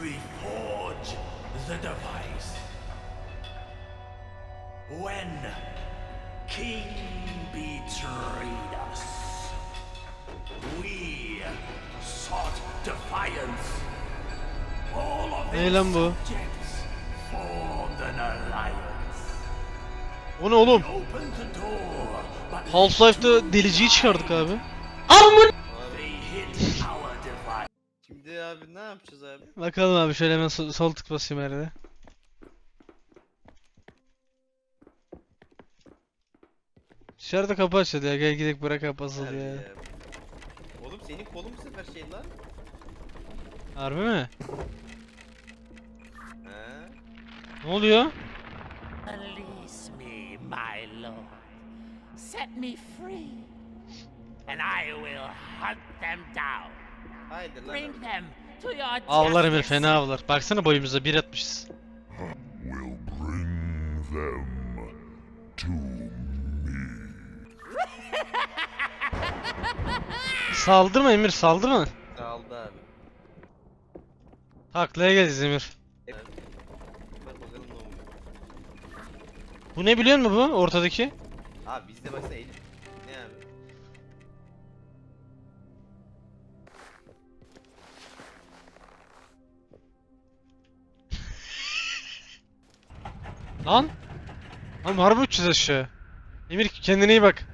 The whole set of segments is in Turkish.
reforge the device. When King betrayed us, we sought defiance. All of his subjects formed an alliance. O ne oğlum? Opened the door, but Half-Life'da deliciyi çıkardık abi. they hid our device. Şimdi abi ne yapacağız abi? Bakalım abi şöyle hemen sol, sol tık basayım arada. Dışarıda kapı açıldı ya gel gidelim bırak kapı ya. ya. Oğlum senin kolun bu sefer şey lan. Harbi mi? He? Ne oluyor? Release me, my lord. Set me free, and I will hunt them down. Haydi lan. Avlar Emir fena avlar. Baksana boyumuza 1.60'ız. will bring them to me. Saldırma Emir saldırma. Aldı abi. Taklaya geleceğiz Emir. Bu ne biliyor musun bu ortadaki? Abi bizde baksana 50 Lan. Lan harbi uçacağız aşağı. Emir kendine iyi bak.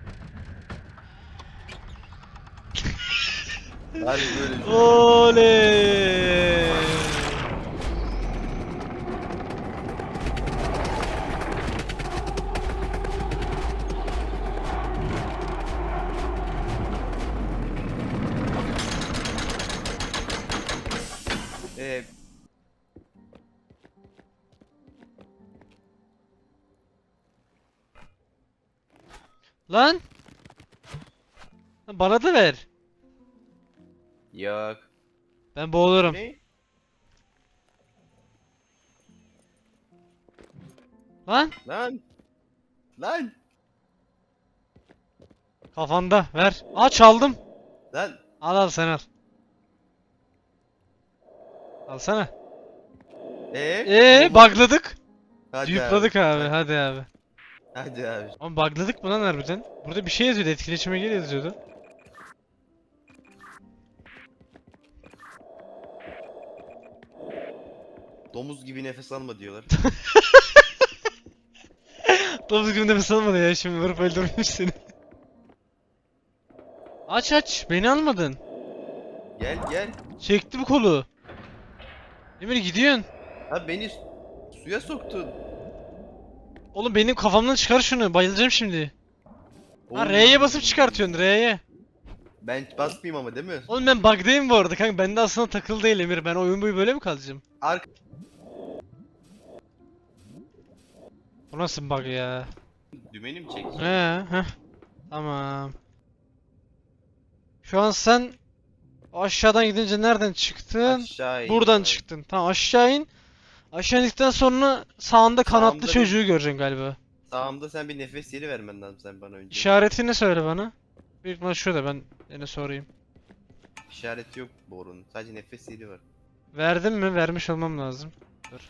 Oley. Lan. Lan Bana da ver. yok. Ben boğulurum. Ne? Lan. Lan. Lan. Kafanda ver. Aa çaldım. Lan. Al al sen al. Alsana. Ee? Eee bugladık. Hadi abi. Hadi, Hadi abi. Hadi abi. Ama bugladık mı lan harbiden? Burada bir şey yazıyordu. Etkileşime gel yazıyordu. Domuz gibi nefes alma diyorlar. Domuz gibi nefes almadı ya. Şimdi vurup öldürmüş seni. Aç aç. Beni almadın. Gel gel. Çekti bu kolu. Emir gidiyorsun. Ha beni su- suya soktun. Oğlum benim kafamdan çıkar şunu. Bayılacağım şimdi. Ha Oğlum, R'ye basıp çıkartıyorsun R'ye. Ben basmayayım ama değil mi? Oğlum ben bug'dayım bu arada kanka. Bende aslında takılı değil Emir. Ben oyun boyu böyle mi kalacağım? Ark Bu nasıl bug ya? dümeni mi çekeceksin? He, heh. Tamam. Şu an sen aşağıdan gidince nereden çıktın? Aşağı in Buradan abi. çıktın. Tamam aşağı in. Aşağı indikten sonra sağında kanatlı Sağımda bir- çocuğu göreceksin galiba. Sağımda sen bir nefes yeri vermen lazım sen bana önce. İşaretini söyle bana. Büyük ihtimal şurada ben yine sorayım. İşareti yok borunun. Sadece nefes yeri var. Verdim mi? Vermiş olmam lazım. Dur.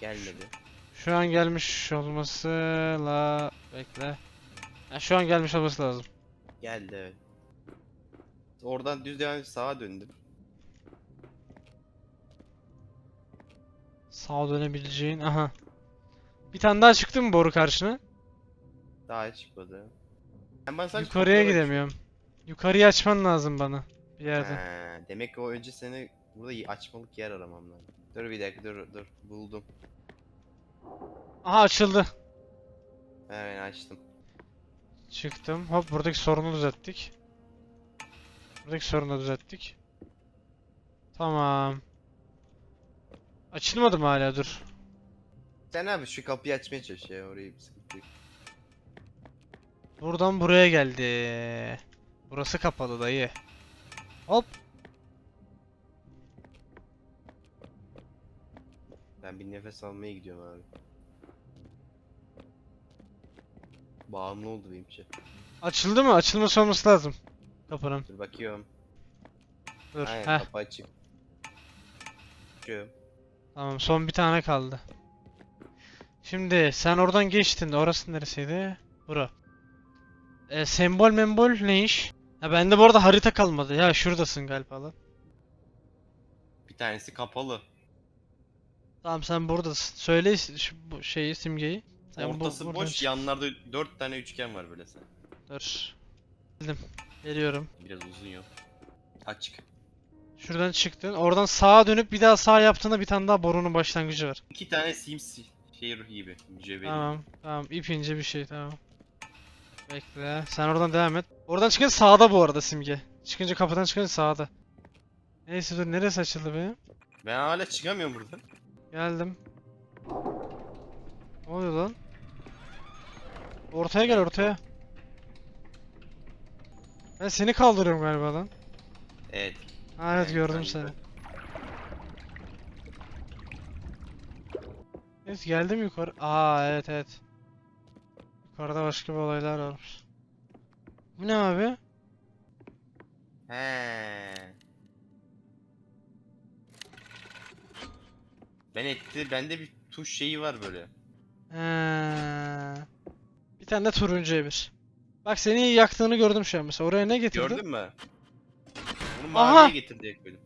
Gelmedi. Şu an gelmiş olması la bekle. Ha, şu an gelmiş olması lazım. Geldi evet. Oradan düz devam sağa döndüm. Sağa dönebileceğin. Aha. Bir tane daha çıktı mı boru karşına? Daha çıkmadı. Ben bana sadece Yukarıya kontrol gidemiyorum. Yukarıyı açman lazım bana. Bir yerden. Ha, demek ki o önce seni burada y- açmalık yer aramam lazım. Dur bir dakika dur dur buldum. Aha açıldı. Hemen açtım. Çıktım. Hop buradaki sorunu düzelttik. Buradaki sorunu da düzelttik. Tamam. Açılmadı mı hala dur. Sen abi şu kapıyı açmaya çalış ya orayı bir sıkıntı yok. Buradan buraya geldi. Burası kapalı dayı. Hop. Ben bir nefes almaya gidiyorum abi. Bağımlı oldu benimki. Açıldı mı? Açılması olması lazım. Kapının. Dur bakıyorum. Dur. Aynen Heh. kapı açık. Şu. Tamam son bir tane kaldı. Şimdi sen oradan geçtin. Orası neresiydi? Bura. E, sembol membol ne iş? Ha bende bu arada harita kalmadı. Ya şuradasın galiba lan. Bir tanesi kapalı. Tamam sen buradasın. Söyle şu, bu şeyi simgeyi. Sen bu- Ortası buradan boş, çık. yanlarda dört tane üçgen var böyle sen. Dur. Geldim. Geliyorum. Biraz uzun yol. Açık. Şuradan çıktın. Oradan sağa dönüp bir daha sağ yaptığında bir tane daha borunun başlangıcı var. İki tane Sims şey gibi. Mücevheri. Tamam. Tamam. ip ince bir şey. Tamam. Bekle. Sen oradan devam et. Oradan çıkınca sağda bu arada simge. Çıkınca kapıdan çıkınca sağda. Neyse dur neresi açıldı benim? Ben hala çıkamıyorum buradan. Geldim. Ne oluyor lan? Ortaya gel ortaya. Ben seni kaldırıyorum galiba lan. Evet. Ha, evet gördüm seni. Evet geldim yukarı. Aa evet evet. Yukarıda başka bir olaylar varmış. Bu ne abi? He. Ben etti, bende bir tuş şeyi var böyle. He. Bir tane de turuncu emir. Bak seni yaktığını gördüm şu an mesela. Oraya ne getirdin? Gördün mü? Bunu Aha! maviye getir diye koydum.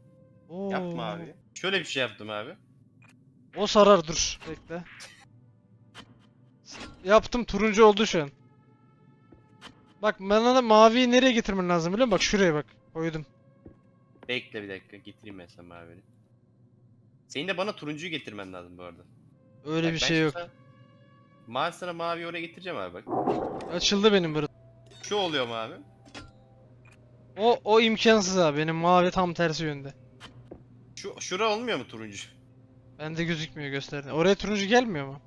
Oo. Yapma abi. Şöyle bir şey yaptım abi. O sarar dur. Bekle. Yaptım turuncu oldu şu an. Bak bana da maviyi nereye getirmen lazım biliyor musun? Bak şuraya bak. Koydum. Bekle bir dakika getireyim ben sana maviyi. Senin de bana turuncuyu getirmen lazım bu arada. Öyle Bak bir şey yok. sana- Mavi sana mavi oraya getireceğim abi bak. Açıldı benim burada. Şu oluyor mu abi? O o imkansız abi. Benim mavi tam tersi yönde. Şu şura olmuyor mu turuncu? Bende gözükmüyor gösterdi. Oraya turuncu gelmiyor mu?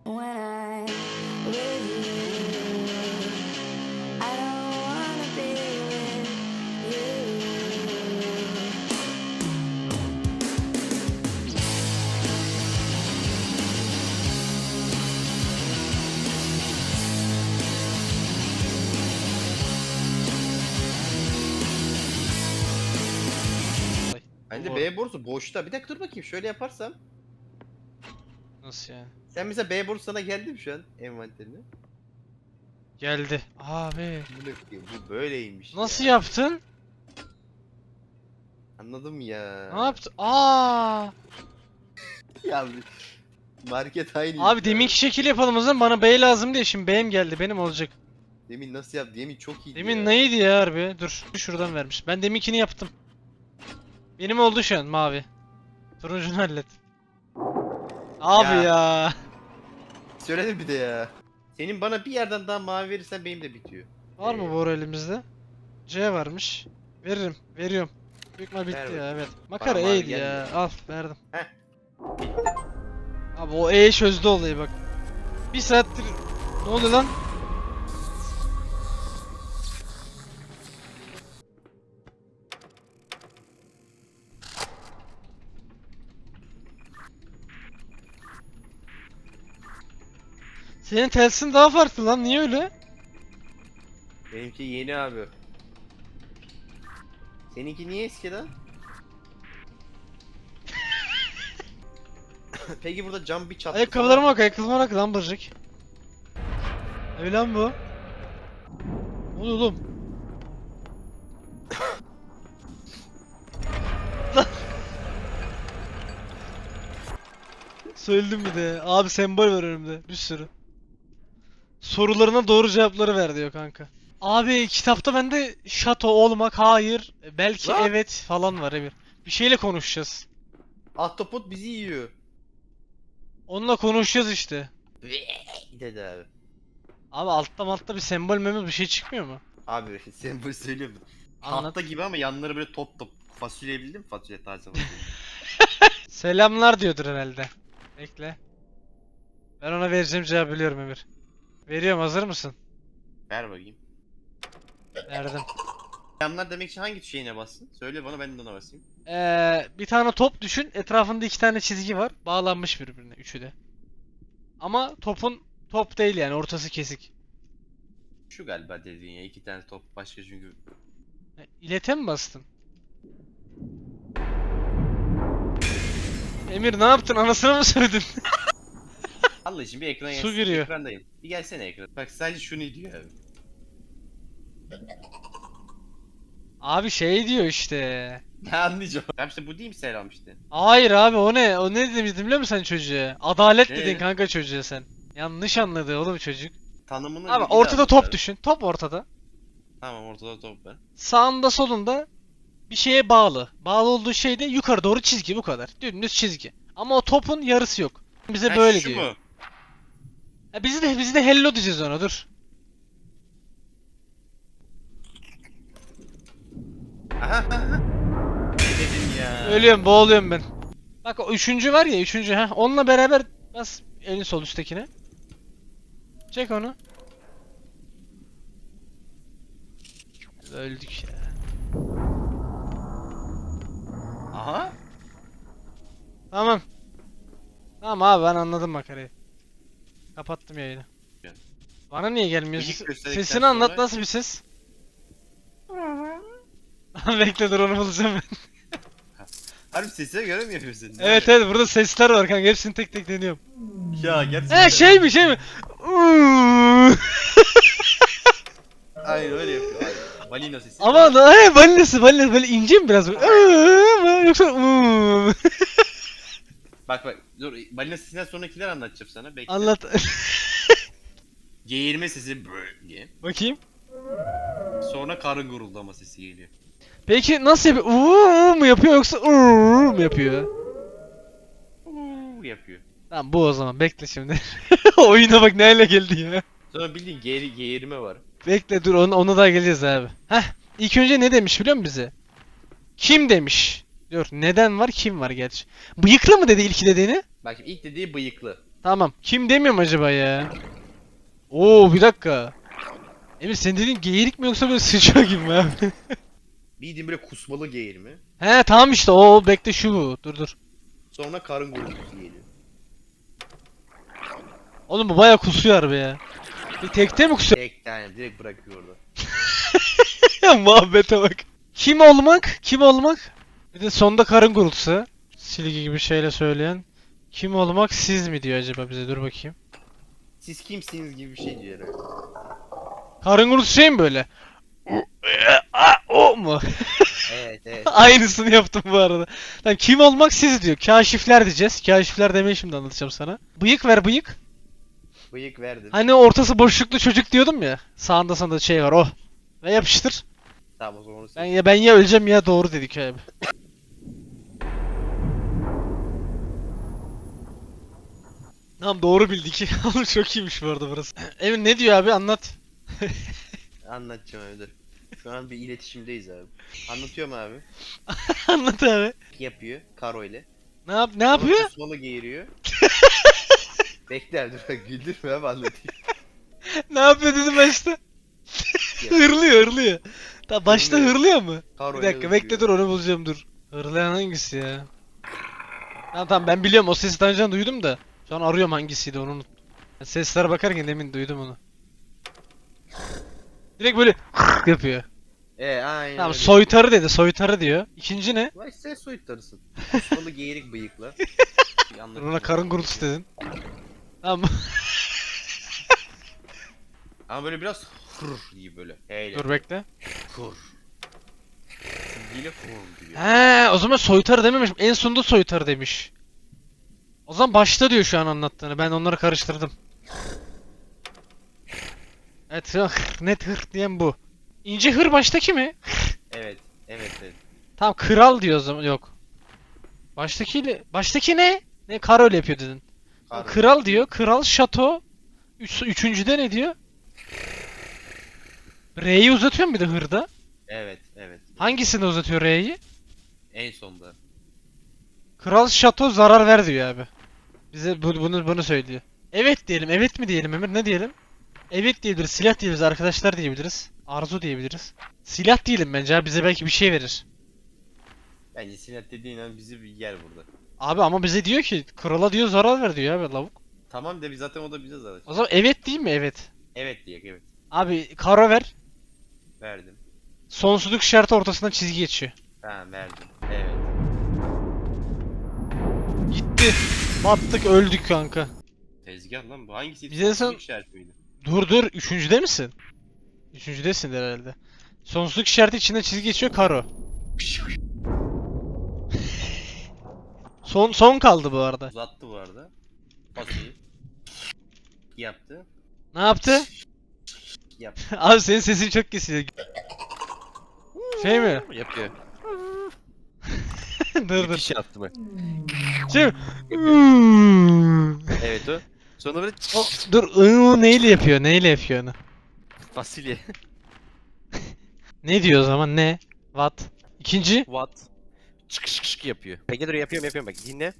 Bu- B borusu boşta. Bir dakika dur bakayım şöyle yaparsam. Nasıl yani? Sen mesela B borusu sana geldi mi şu an envanterine? Geldi. Abi. Bu, ne- bu böyleymiş Nasıl ya. yaptın? Anladım ya. Ne yaptın? Aa! Ya market aynı. Abi deminki şekil yapalım o zaman. Bana B lazım diye şimdi B'm geldi. Benim olacak. Demin nasıl yaptı? Demin çok iyiydi Demin ya. neydi ya harbi? Dur. Şuradan vermiş. Ben deminkini yaptım. Benim oldu şu an mavi. Turuncunu hallet. Abi Ya. ya. Söyledim bir de ya. Senin bana bir yerden daha mavi verirsen benim de bitiyor. Var mı Ee, boru elimizde? C varmış. Veririm. Veriyorum. Büyük ihtimal bitti Ver ya bakayım. evet. Makara mavi E'ydi ya. Al verdim. Bitti. Abi o E çözdü olayı bak. Bir saattir ne oluyor lan? Senin telsin daha farklı lan niye öyle? Benimki yeni abi. Seninki niye eski lan? Peki burada cam bir çatlı Ayakkabılarıma bak ayakkabılarıma bak lan bırcık. Öyle lan bu. Ne oluyor oğlum? Söyledim bir de. Abi sembol var önümde. Bir sürü. Sorularına doğru cevapları ver diyor kanka. Abi kitapta bende şato olmak hayır belki Lan! evet falan var Emir. Bir şeyle konuşacağız. Ahtapot bizi yiyor. Onunla konuşacağız işte. dedi abi. Abi altta altta bir sembol meme bir şey çıkmıyor mu? Abi sembol söylüyorum. Anlat. Tahta gibi ama yanları böyle top top. Fasulye bildin mi? Fasulye taze fasulye. Selamlar diyordur herhalde. Bekle. Ben ona vereceğim cevabı biliyorum Emir. Veriyorum hazır mısın? Ver bakayım. Verdim. Yanlar demek için hangi şeyine bassın? Söyle bana ben de ona basayım. Ee, bir tane top düşün. Etrafında iki tane çizgi var. Bağlanmış birbirine üçü de. Ama topun top değil yani ortası kesik. Şu galiba dediğin ya iki tane top başka çünkü. E, İlete mi bastın? Emir ne yaptın? Anasına mı söyledin? Allah için bir ekrana Su giriyor. Ekrandayım. Bir gelsene ekran. Bak sadece şunu diyor abi. Abi şey diyor işte. Ne anlayacağım? Tamam işte bu değil mi selam işte? Hayır abi o ne? O ne demiştin biliyor musun sen çocuğa? Adalet Ne? dedin kanka çocuğa sen. Yanlış anladı oğlum çocuk. Tanımını Abi bir daha ortada anlat top abi. düşün. Top ortada. Tamam ortada top var. Sağında solunda bir şeye bağlı. Bağlı olduğu şey de yukarı doğru çizgi bu kadar. Dümdüz çizgi. Ama o topun yarısı yok. Bize Ha, böyle şu diyor. Mu? Ha, biz de biz de hello diyeceğiz ona dur. Dedim ya? Ölüyorum boğuluyorum ben. Bak o üçüncü var ya üçüncü ha. Onunla beraber bas elin sol üsttekine. Çek onu. Öldük ya. Aha. Tamam. Tamam abi ben anladım makarayı. Kapattım yayını. Yani. Bana niye gelmiyorsun? Sesini anlat sonra- nasıl bir ses? Bekle dur onu bulacağım ben. Harbi sesine göre mi yapıyorsun? Ne Evet oluyor? evet burada sesler var kanka hepsini tek tek deniyorum. Ya gerçekten. He şey mi şey mi? Aynen öyle yapıyor. Aynen. Balina sesi. Ama he balinası balinası böyle ince mi biraz böyle? Yoksa? Bak bak dur balina sesinden sonrakiler anlatacağım sana. Bekle. Anlat. Geğirme sesi brr diye. Bakayım. Sonra karın guruldama sesi geliyor. Peki nasıl yapıyor? Uuu mu yapıyor yoksa uuu mu yapıyor? Uuu yapıyor. Tamam bu o zaman bekle şimdi. Oyuna bak neyle geldi ya. Sonra bildiğin geğri, geğirme var. Bekle dur ona, ona da geleceğiz abi. Heh ilk önce ne demiş biliyor musun bize? Kim demiş? Diyor neden var kim var gerçi. Bıyıklı mı dedi ilk dediğini? Bak şimdi ilk dediği bıyıklı. Tamam. Kim demiyorum acaba ya? Oo bir dakika. Emir sen dediğin geyirik mi yoksa böyle sıçıyor gibi mi abi? Bildiğin böyle kusmalı geğirme. He tamam işte o bekle şu bu. Dur dur. Sonra karın gurultusu geliyor. Oğlum bu baya kusuyor harbi ya. Bir tekte mi kusuyor? Tek tane direkt bırakıyor orada. Muhabbete bak. Kim olmak? Kim olmak? Bir de sonda karın gurultusu. Silgi gibi şeyle söyleyen. Kim olmak siz mi diyor acaba bize dur bakayım. Siz kimsiniz gibi bir şey diyor herhalde. Karın gurultusu şey mi böyle? o mu? Evet evet. Aynısını yaptım bu arada. Lan kim olmak siz diyor. Kaşifler diyeceğiz. Kaşifler demeyi şimdi anlatacağım sana. Bıyık ver bıyık. Bıyık verdim. Hani ortası boşluklu çocuk diyordum ya. Sağında sağında şey var o. Ve yapıştır. Tamam o zaman onu ben... ya ben ya öleceğim ya doğru dedik abi. Tamam doğru bildik. Oğlum çok iyiymiş bu arada burası. Emin ne diyor abi anlat. Anlatacağım abi dur. Şu an bir iletişimdeyiz abi. Anlatıyorum abi. anlat abi. Yapıyor Karo ile. Ne yap ne Sonra yapıyor? Kusmalı geğiriyor. Bekle abi dur bak güldürme abi anlatayım. ne yapıyor dedim başta. hırlıyor hırlıyor. Ta başta Hırlıyor. hırlıyor mu? Karo Bir ile dakika bekle dur onu bulacağım dur. Hırlayan hangisi ya? Tamam tamam ben biliyorum o sesi daha duydum da. Şu an arıyorum hangisiydi onu unuttum. Ben Seslere bakarken demin duydum onu. Direkt böyle yapıyor. E aynen Tamam öyle. soytarı dedi soytarı diyor. İkinci ne? Vay sen geğirik bıyıkla. Bir Dur anlatayım Ona karın gurultusu dedin. Tamam Ama böyle biraz hır gibi böyle. Heyle. dur bekle. Hır. Çizgiyle hır gibi. He o zaman soytarı dememiş. En sonunda soytarı demiş. O zaman başta diyor şu an anlattığını. Ben onları karıştırdım. Evet hır, net hır diyen bu. İnce hır baştaki mi? Evet. Evet evet. Tamam kral diyor o zaman yok. Baştakiyle baştaki ne? Ne kar öyle yapıyor dedin. Karo. Kral diyor. Kral şato. Üç, üçüncüde ne diyor? R'yi uzatıyor mu bir de hırda? Evet evet. Hangisini uzatıyor R'yi? En sonda. Kral şato zarar ver diyor abi. Bize bu- bunu bunu söylüyor. Evet diyelim. Evet mi diyelim Emir? Ne diyelim? Evet diyebiliriz. Silah diyebiliriz. Arkadaşlar diyebiliriz. Arzu diyebiliriz. Silah diyelim bence abi. Bize belki bir şey verir. Bence Sinet dediğin an bizi bir yer burada. Abi ama bize diyor ki krala diyor zarar ver diyor abi lavuk. Tamam de biz zaten o da bize zarar. O zaman evet değil mi? Evet. Evet diye evet. Abi karo ver. Verdim. Sonsuzluk şartı ortasından çizgi geçiyor. Tamam verdim. Evet. Gitti. Battık öldük kanka. Tezgah lan bu hangisi? Bize son- işareti miydi? Dur dur üçüncüde misin? Üçüncüdesin herhalde. Sonsuzluk işareti içinde çizgi geçiyor karo. Son son kaldı bu arada. Uzattı bu arada. Basıyı. Yaptı. Ne yaptı? Yaptı. Abi senin sesin çok kesiliyor. Şey mi? Yapıyor. dur Bir dur. şey attı bak. Şey mi? Evet o. Sonra böyle O, dur ıı, neyle yapıyor? Neyle yapıyor onu? fasulye. Ne diyor o zaman? Ne? What? İkinci? What? Çık çık çık yapıyor. Peki dur yapıyorum yapıyorum bak dinle.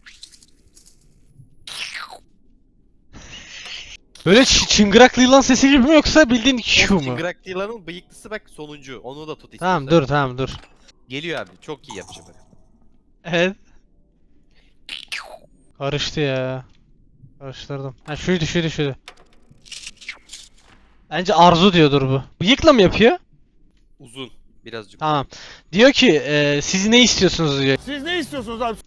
Böyle ç- çıngıraklı yılan sesi gibi mi yoksa bildiğin O mu? Çıngırak yılanın bıyıklısı bak sonuncu. Onu da tut istiyorsan. Tamam dur tamam dur. Geliyor abi çok iyi yapacağım bak. Evet. Karıştı ya. Karıştırdım. Ha şuydu şuydu şuydu. Bence Arzu diyordur bu. Bıyıkla mı yapıyor? Uzun. Birazcık. Tamam. Diyor ki e, siz ne istiyorsunuz diyor.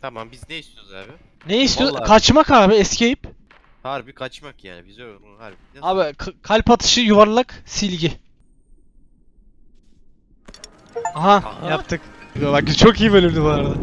Tamam biz ne istiyoruz abi? Ne istiyor? Vallahi. Kaçmak abi escape. Harbi kaçmak yani bize onu harbi. Abi k- kalp atışı yuvarlak silgi. Aha, Aha. yaptık. Bak çok iyi bölümdü bu arada.